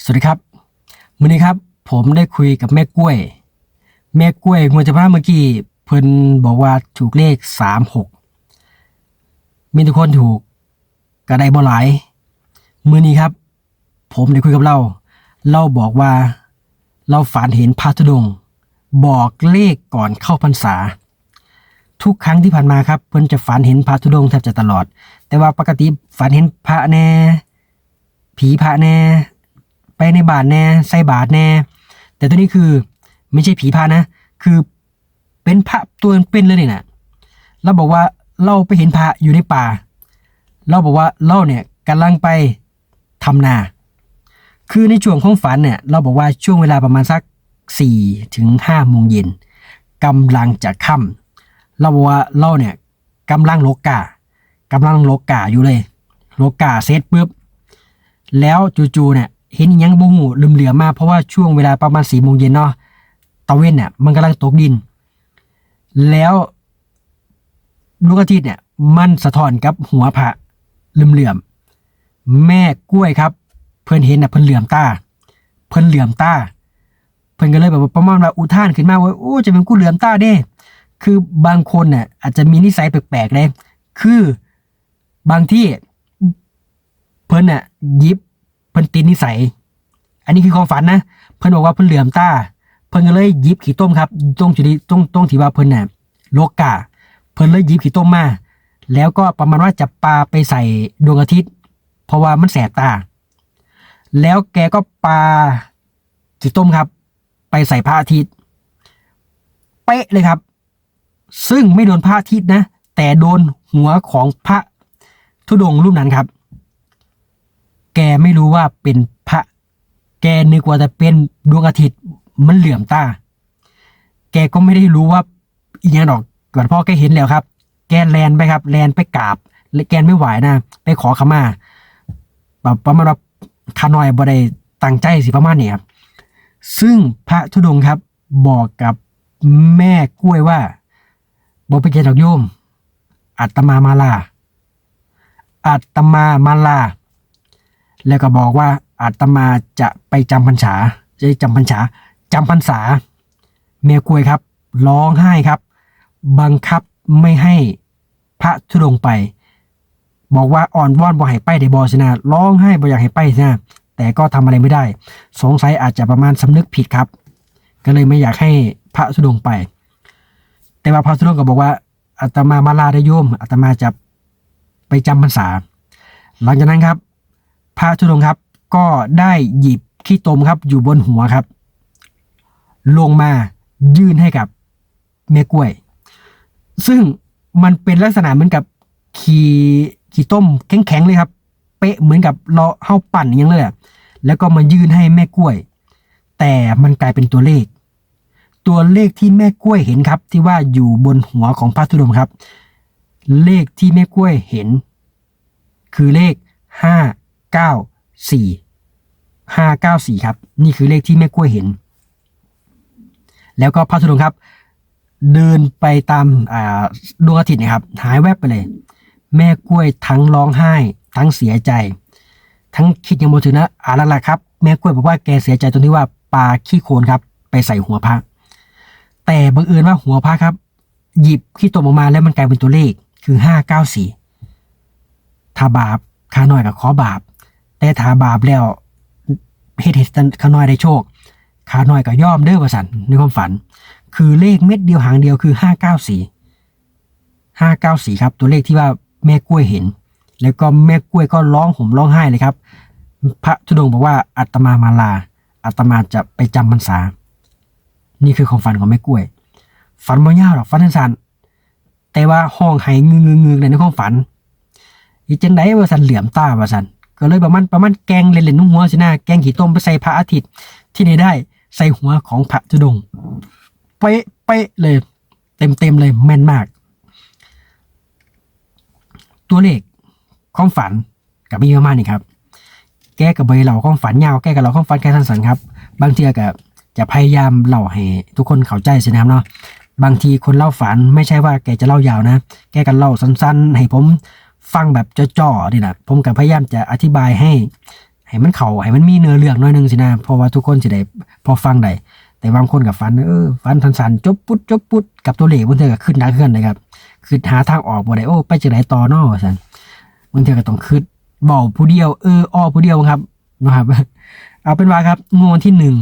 สวัสดีครับวันนี้ครับ ผมได้คุยกับแม่กล้วย แม่กล้วยงวดจะพาเมื่อกี้เพิ่นบอกว่าถูกเลขสามหกมีทุกคนถูกก็ไดบ่หลายมื่อนี้ครับ ผมได้คุยกับเรา เราบอกว่า เราฝันเห็นพระธุดงบอกเลขก่อนเข้าพรรษา ทุกครั้งที่ผ่านมาครับ เพิ่นจะฝันเห็นพระธุดงแทบจะตลอด แต่ว่าปกติฝันเห็นพระแน่ผีพระแน่ ไปในบาทแน่ใส่บาทแน่ แต่ตัวนี้คือไม่ใช่ผีพระนะ คือเป็นพระตัวเป็นเลยนี่นะเราบอกว่าเราไปเห็นพระอยู่ในป่า เราบอกว่าเราเนี่ยกำลังไปทำนา คือในช่วงของฝันเนี่ยเราบอกว่าช่วงเวลาประมาณสักสี่ถึงห้าโมงเย็นกำลังจะค่ำเราบอกว่าเราเนี่ยกำลังโลกากำลังโลกาอยู่เลย โลกาเสร็จปุ๊บแล้วจู่ๆเนี่ย เห็นอิหยังบูหูลืมเหลือมาเพราะว่าช่วงเวลาประมาณสี่โมงเย็นเนาะตะเวนเนี่ยมันกำลังตกดิน แล้วดวงอาทิตย์เนี่ย มันสะท้อนกับหัวพระลืมเหลื่อม แม่กล้วยครับ เพิ่นเห็นน่ะเพิ่นเหลื่อมตาเพิ่นเหลื่อมตาเพิ่นก็เลยแบบประมาณว่าอุทานขึ้นมาว่าโอ้จะเป็นกูเหลื่อมตาเด้ คือบางคนเนี่ยอาจจะมีนิสัยแปลกๆเลยคือบางที่เพิ่นน่ะยิบ เพิ่นติดนิสัย อันนี้คือความฝันนะ เพิ่นบอกว่าเพิ่นเหลื่อมตา เพิ่นก็เลยยิบขี้ต้มครับตรงจุดนี้ตรงตรงที่ว่าเพิ่นน่ะโลกาเพิ่นเลยยิบขี้ต้มมา แล้วก็ประมาณว่าจะปาไปใส่ดวงอาทิตย์ เพราะว่ามันแสบตา แล้วแกก็ปาขี้ต้มครับ ไปใส่พระอาทิตย์ เป๊ะเลยครับ ซึ่งไม่โดนพระอาทิตย์นะ แต่โดนหัวของพระธุดงค์รูปนั้นครับ แกไม่รู้ว่าเป็นพระ แกนึกว่าจะเป็นดวงอาทิตย์มันเหลื่อมตา แกก็ไม่ได้รู้ว่าอีกอย่างดอกก่อนพ่อแกเห็นแล้วครับ แกแลนไปครับแลนไปกราบและแกไม่ไหวนะไปขอขมาแบบประมาณว่าขาน้อยบ่ได้ตั้งใจสิประมาณนี้ครับซึ่งพระธุดงค์ครับบอกกับแม่กล้วยว่าบอกไปเจดอกโยมอัตมามาลาอัตมามาลา แล้วก็บอกว่าอาตมาจะไปจำพรรษาจะจำพรรษาจำพรรษา เมียกลวยครับ ร้องไห้ครับ บังคับไม่ให้พระธุดงไป บอกว่าอ่อนวอนบ่ให้ไปได้บอสินะร้องไห้บ่อยากให้ไปนะแต่ก็ทำอะไรไม่ได้ สงสัยอาจจะประมาณสำนึกผิดครับ ก็เลยไม่อยากให้พระธุดงไป แต่ว่าพระธุดงก็บอกว่าอาตมามาลาได้โยมอาตมาจะไปจำพรรษา หลังจากนั้นครับ พระธุดงครับ ก็ได้หยิบขี้ตมครับ อยู่บนหัวครับ ลงมายื่นให้กับแม่กล้วย ซึ่งมันเป็นลักษณะเหมือนกับขี้ขี้ต้มแข็งๆเลยครับ เป๊ะเหมือนกับเราเฮาปั่นอย่างเลยแล้วก็มายื่นให้แม่กล้วย แต่มันกลายเป็นตัวเลข ตัวเลขที่แม่กล้วยเห็นครับ ที่ว่าอยู่บนหัวของพระธุดงค์ครับ เลขที่แม่กล้วยเห็น คือเลขห้า เก้าสี่ห้าเก้าสี่ครับ นี่คือเลขที่แม่กล้วยเห็น แล้วก็พระธุดงค์ครับ เดินไปตามดวงอาทิตย์นะครับ หายแวบไปเลย แม่กล้วยทั้งร้องไห้ ทั้งเสียใจ ทั้งคิดยังโมถึงนะอ่าละละครับ แม่กล้วยบอกว่าแกเสียใจตรงที่ว่าปลาขี้โคลนครับ ไปใส่หัวพระแต่บังเอิญว่าหัวพระครับ หยิบขี้ตมออกมาแล้วมันกลายเป็นตัวเลขคือห้าเก้าสี่ถ้าบาปข้าน้อยกับขอบาป แต่ถาบาปแล้วเฮ็ดเฮ็ดข้าน้อยได้โชคข้าน้อยก็ยอมเด้อว่าสันในความฝัน คือเลขเม็ดเดียวหางเดียวคือห้าเก้าสี่ห้าเก้าสี่ครับ ตัวเลขที่ว่าแม่กล้วยเห็น แล้วก็แม่กล้วยก็ร้องห่มร้องไห้เลยครับ พระธุดงค์บอกว่าอาตมามาลาอาตมาจะไปจำพรรษา นี่คือความฝันของแม่กล้วย ฝันบ่ยาวหรอกฝันสั้นแต่ว่าห้องไห้งึงงึงๆเลยในความฝันอีจังไดว่าสันเหลี่ยมตาว่าสัน ก็เลยประมาณประมาณแกงเล่นๆนุ่งหัวสินะแกงขี้ต้มไปใส่พระอาทิตย์ที่ไหนได้ใส่หัวของพระธุดงเป๊ะเป๊ะเลย เต็มเต็มๆเลยแม่นมาก ตัวเลขความฝันกับมีประมาณนี้ครับ แก้กับใบเหล่าความฝันยาวแก้กับเราความฝันแค่สั้นๆครับ บางทีก็จะพยายามเล่าให้ทุกคนเข้าใจใช่ไหมครับเนาะบางทีคนเล่าฝันไม่ใช่ว่าแกจะเล่ายาวนะ แกกันเล่าสั้นๆ ให้ผม ฟังแบบจ่อๆนี่แหละผมกับพยายามจะอธิบายให้ ให้มันเขาให้มันมีเนื้อเรื่องน่อยหนึงสินะเพราะว่าทุกคนจะได้พอฟังได้แต่บางคนกับฟันเออฟันทันสันจบปุ๊ดจบปุ๊ดกับตัวเลขบางเทือก็ขึ้นหนักขึ้นนะครับคือหาทางออกบ่ได้โอ้ไปจังไดต่อนอซั่นบางเทือก็ต้องคิดเว้าผู้เดียวเอออ้อผู้เดียวครับนะครับ เอาเป็นว่าครับงวดที่หนึ่ง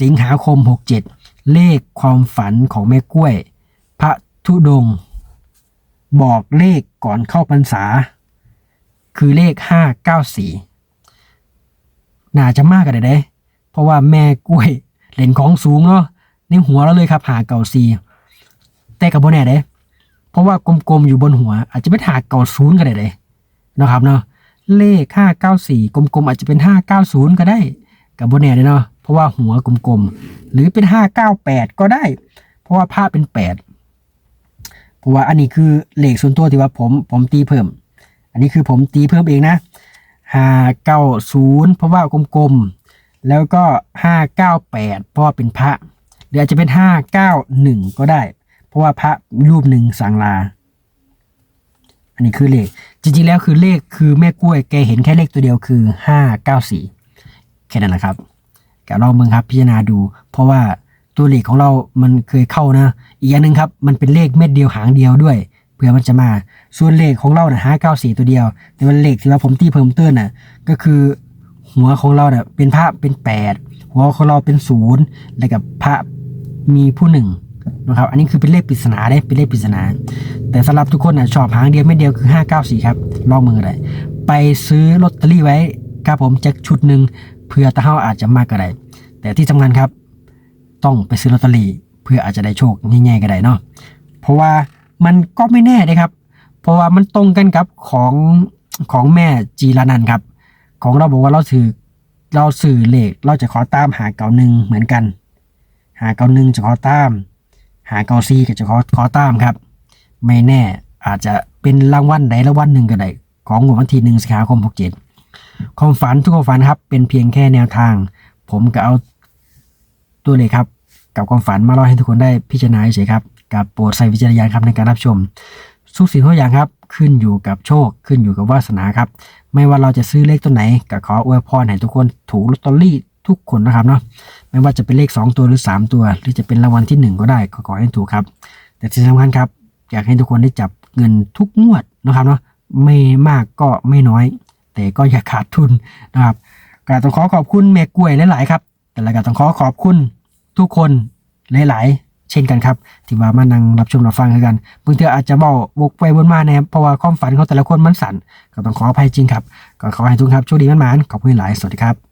สิงหาคม67เลขความฝันของแม่กล้วย พระธุดงค์ บอกเลขก่อนเข้าพรรษา คือเลข594น่าจะมากกันได้เด้เพราะว่าแม่กล้วยเล่นของสูงเนาะในหัวเราเลยครับหาเก่าซีแต่กับโบแน่เด้เพราะว่ากลมๆอยู่บนหัว อาจจะเป็นหาเก่าศูนย์ก็ได้เด้นะครับเนาะเลข594กลมๆอาจจะเป็น590ก็ได้กับโบแน่เลยเนาะเพราะว่าหัวกลมๆหรือเป็น598ก็ได้ เพราะว่าผ้าเป็น8 เพราะว่าอันนี้คือเลขส่วนตัวที่ว่าผมผมตีเพิ่ม อันนี้คือผมตีเพิ่มเองนะ590เก้าศูนย์เพราะว่ากลมๆแล้วก็598เก้าแปดเพราะว่าเป็นพระหรืออาจจะเป็น591ก็ได้ เพราะว่าพระรูปหนึ่งสังลา อันนี้คือเลข จริงๆแล้วคือเลขคือแม่กล้วยแกเห็นแค่เลขตัวเดียวคือ594แค่นั้นแหละครับแกลองมึงครับพิจารณาดู เพราะว่า ตัวเลขของเรามันเคยเข้านะ อีกอย่างหนึ่งครับ มันเป็นเลขเม็ดเดียวหางเดียวด้วย เผื่อมันจะมา ส่วนเลขของเราน่ะ594ตัวเดียว แต่ว่าเลขที่ว่าผมตีเพิ่มเติมน่ะ ก็คือ หัวของเราเนี่ยเป็นพระเป็น8หัวของเราเป็นศูนย์แล้วกับพระมีผู้หนึ่งนะครับ อันนี้คือเป็นเลขปริศนาได้เป็นเลขปริศนา แต่สำหรับทุกคนนะชอบหางเดียวไม่เดียวคือ 594 ครับ ลองมือเลยไปซื้อลอตเตอรี่ไว้ครับผมจากชุดหนึ่งเพื่อตะเฮาอาจจะมากก็ได้ แต่ที่สำคัญครับ ต้องไปซื้อลอตเตอรี่เพื่ออาจจะได้โชคง่ายๆก็ได้เนาะเพราะว่ามันก็ไม่แน่นะครับ เพราะว่ามันตรงกันกับของของแม่จีรานันท์ครับ ของเราบอกว่าเราถือเราสื่อเลขเราจะขอตามหาเก่าหนึ่งเหมือนกัน หาเก่าหนึ่งจะขอตาม หาเก่าซีก็จะขอขอตามครับ ไม่แน่อาจจะเป็นรางวัลใดรางวัลหนึ่งก็ได้ของวดวันที่หนึ่งสิงหาคมหกเจ็ดความฝันทุกความฝันครับเป็นเพียงแค่แนวทาง ผมก็เอา ตัวเลขครับกับความฝันมาเล่าให้ทุกคนได้พิจารณาเฉยครับกับโปรดใส่วิจารณญาณครับในการรับชมทุกสิ่งทุกอย่างครับขึ้นอยู่กับโชคขึ้นอยู่กับวาสนาครับ ไม่ว่าเราจะซื้อเลขตัวไหนก็ขออวยพรให้ทุกคนถูกลอตเตอรี่ทุกคนนะครับเนาะไม่ว่าจะเป็นเลข 2 ตัวหรือ 3 ตัว หรือจะเป็นรางวัลที่ 1 ก็ได้ก็ขอให้ถูกครับ แต่ที่สำคัญครับ อยากให้ทุกคนได้จับเงินทุกงวดนะครับเนาะไม่มากก็ไม่น้อย แต่ก็อย่าขาดทุนนะครับก็ต้องขอขอบคุณแม่กล้วยหลายๆครับ แต่ละก็ต้องขอขอบคุณทุกคนหลายๆ เช่นกันครับ ที่มามานั่งรับชมรับฟังกันบางทีอาจจะเบาวกไปวนมานะครับเพราะว่าความฝันของแต่ละคนมันสั่นก็ต้องขออภัยจริงครับ ก็ขอให้ทุกครับโชคดีมันมานขอบคุณหลายสวัสดีครับ